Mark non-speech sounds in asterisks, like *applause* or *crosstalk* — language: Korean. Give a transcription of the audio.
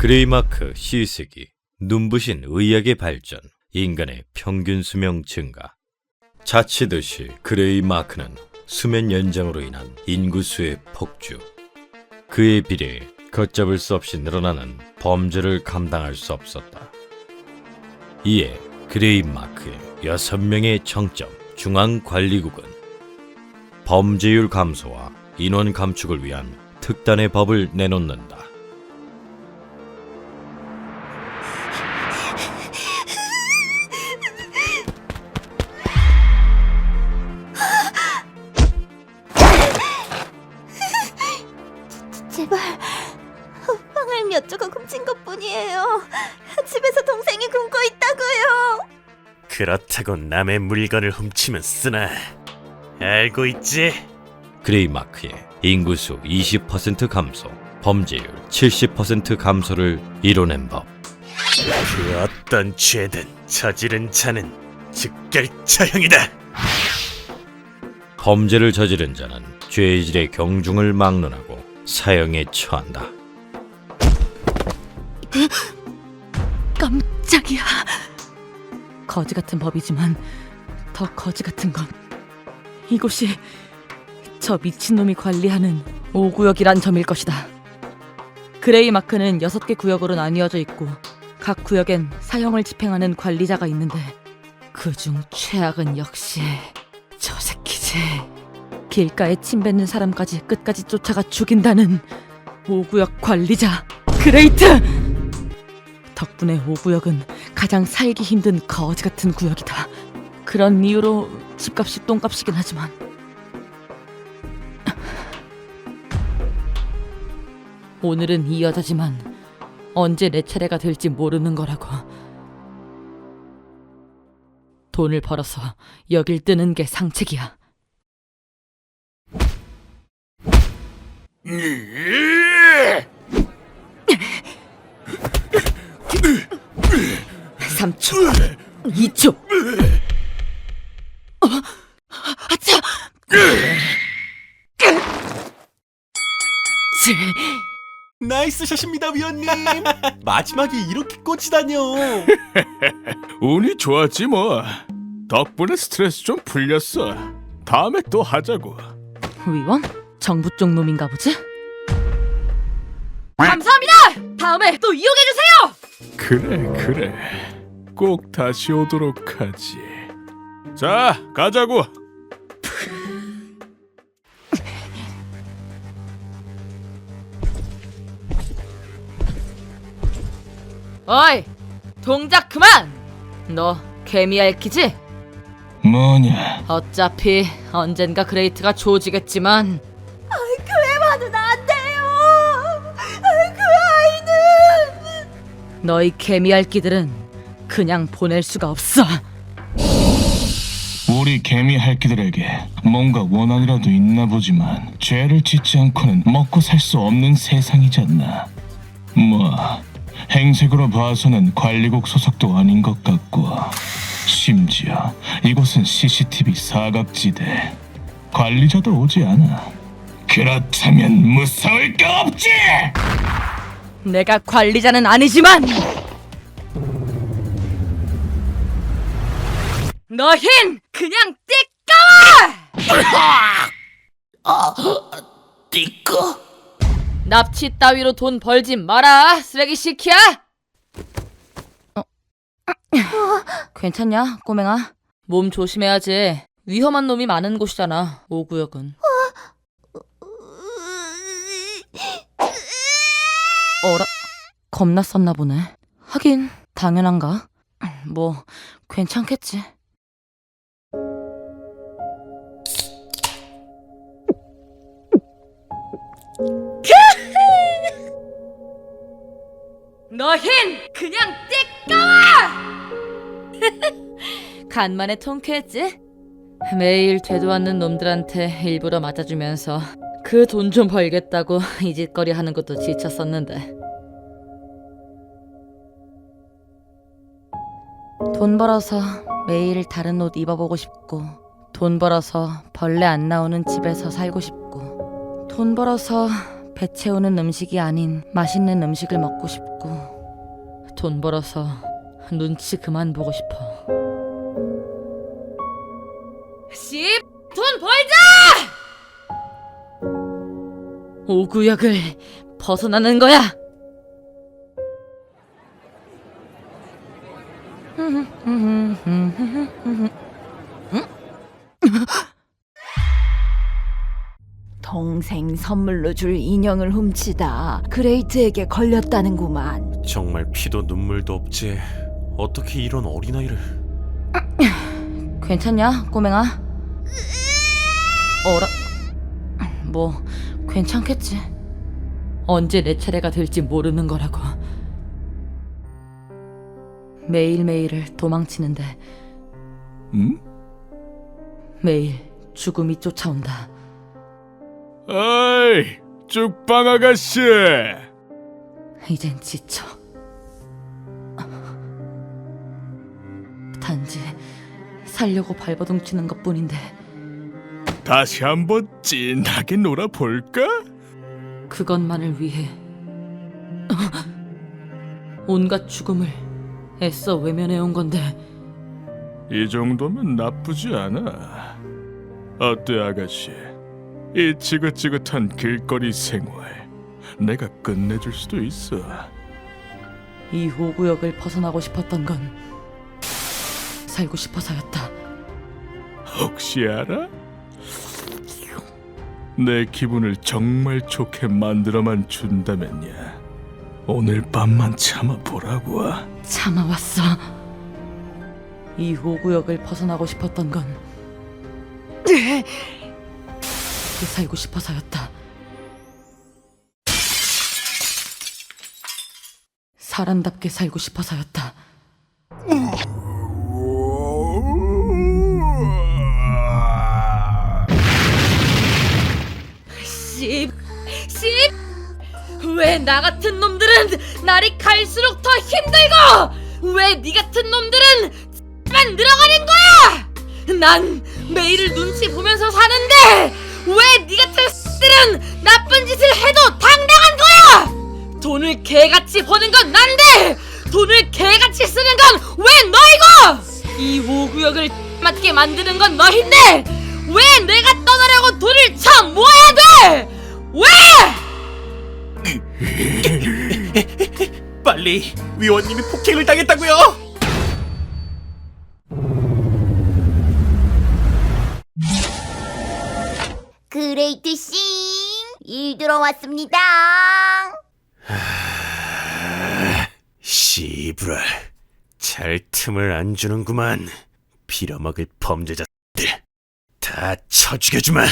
그레이마크 시세기 눈부신 의학의 발전 인간의 평균 수명 증가. 자치듯이 그레이마크는 수면 연장으로 인한 인구수의 폭주. 그에 비례해 걷잡을 수 없이 늘어나는 범죄를 감당할 수 없었다. 이에 그레이마크의 여섯 명의 정점 중앙관리국은 범죄율 감소와 인원 감축을 위한 특단의 법을 내놓는다. 것뿐이에요. 집에서 동생이 굶고 있다고요. 그렇다고 남의 물건을 훔치면 쓰나 알고 있지? 그레이마크의 인구수 20% 감소, 범죄율 70% 감소를 이뤄낸 법. 그 어떤 죄든 저지른 자는 즉결 처형이다 범죄를 저지른 자는 죄의 질의 경중을 막론하고 사형에 처한다. 깜짝이야. 거지 같은 법이지만 더 거지 같은 건 이곳이 저 미친놈이 관리하는 5구역이란 점일 것이다. 그레이 마크는 6개 구역으로 나뉘어져 있고 각 구역엔 사형을 집행하는 관리자가 있는데 그중 최악은 역시 저 새끼지. 길가에 침 뱉는 사람까지 끝까지 쫓아가 죽인다는 5구역 관리자 그레이트! 덕분에 5구역은 가장 살기 힘든 거지 같은 구역이다. 그런 이유로 집값이 똥값이긴 하지만 오늘은 이 여자지만 언제 내 차례가 될지 모르는 거라고. 돈을 벌어서 여길 뜨는 게 상책이야. 삼초이초 어? 아차! 치, 나이스 샷입니다 위원님 *laughs* 마지막에 이렇게 꽂히다뇨 *laughs* 운이 좋았지 뭐. 덕분에 스트레스 좀 풀렸어. 다음에 또 하자고. 위원? 정부 쪽 놈인가 보지? 감사합니다! 다음에 또 이용해주세요! 그래 그래. 꼭 다시 오도록 하지. 자 가자고. 어이! 동작 그만! 너 개미 알키지? 뭐냐? 어차피 언젠가 그레이트가 조지겠지만 교회만은 안 돼요. 그 아이는 너희 개미 알기들은 그냥 보낼 수가 없어. 우리 개미 할기들에게 뭔가 원한이라도 있나 보지만 죄를 짓지 않고는 먹고 살 수 없는 세상이잖아. 뭐 행색으로 봐서는 관리국 소속도 아닌 것 같고 심지어 이곳은 CCTV 사각지대 관리자도 오지 않아. 그렇다면 무서울 거 없지. 내가 관리자는 아니지만 너흰 그냥 띠까워! 띠꺼 납치 따위로 돈 벌지 마라 쓰레기 시키야. 어. 괜찮냐 꼬맹아? 몸 조심해야지. 위험한 놈이 많은 곳이잖아 오구역은. 어라? 겁났었나 보네. 하긴 당연한가? 뭐 괜찮겠지. *laughs* 너흰 그냥 띠까워! *laughs* 간만에 통쾌했지? 매일 되도 않는 놈들한테 일부러 맞아주면서 그 돈 좀 벌겠다고 *laughs* 이 짓거리 하는 것도 지쳤었는데 돈 벌어서 매일 다른 옷 입어보고 싶고 돈 벌어서 벌레 안 나오는 집에서 살고 싶고 돈 벌어서 배 채우는 음식이 아닌 맛있는 음식을 먹고 싶고 돈 벌어서 눈치 그만 보고 싶어. 씨, 돈 벌자! 오구역을 벗어나는 거야. 동생 선물로 줄 인형을 훔치다 그레이트에게 걸렸다는구만. 정말 피도 눈물도 없지. 어떻게 이런 어린아이를... *clears throat* 괜찮냐, 꼬맹아? 어라? 뭐 괜찮겠지. 언제 내 차례가 될지 모르는 거라고. 매일매일을 도망치는데 응? 매일 죽음이 쫓아온다. 어이, 쭉빵 아가씨. 이젠 지쳐. 단지 살려고 발버둥치는 것뿐인데 다시 한번 찐하게 놀아볼까? 그것만을 위해 온갖 죽음을 애써 외면해 온 건데 이 정도면 나쁘지 않아. 어때 아가씨? 이 지긋지긋한 길거리 생활 내가 끝내줄 수도 있어. 이 호구역을 벗어나고 싶었던 건 살고 싶어서였다. 혹시 알아? 내 기분을 정말 좋게 만들어만 준다면야 오늘 밤만 참아보라고 참아왔어. 이 호구역을 벗어나고 싶었던 건 *laughs* 살고 싶어서였다. 사람답게 살고 싶어서였다. 씨, 씨, 왜나 같은 놈들은 날이 갈수록 더 힘들고 왜네 같은 놈들은 만 늘어가는 거야? 난 매일 눈치 보면서 사는데 왜네 같은 들은 나쁜 짓을 해도 당당한 거야? 돈을 개같이 버는 건 난데 돈을 개같이 쓰는 건 왜 너이고? 이 오구역을 맞게 만드는 건 너인데 왜 내가 떠나려고 돈을 쳐 모아야 돼? 왜? *laughs* 빨리 위원님이 폭행을 당했다고요! 그레이트 씨, 일 들어왔습니다. 씨부랄 잘 틈을 안 주는구만. 빌어먹을 범죄자들 다쳐 죽여주마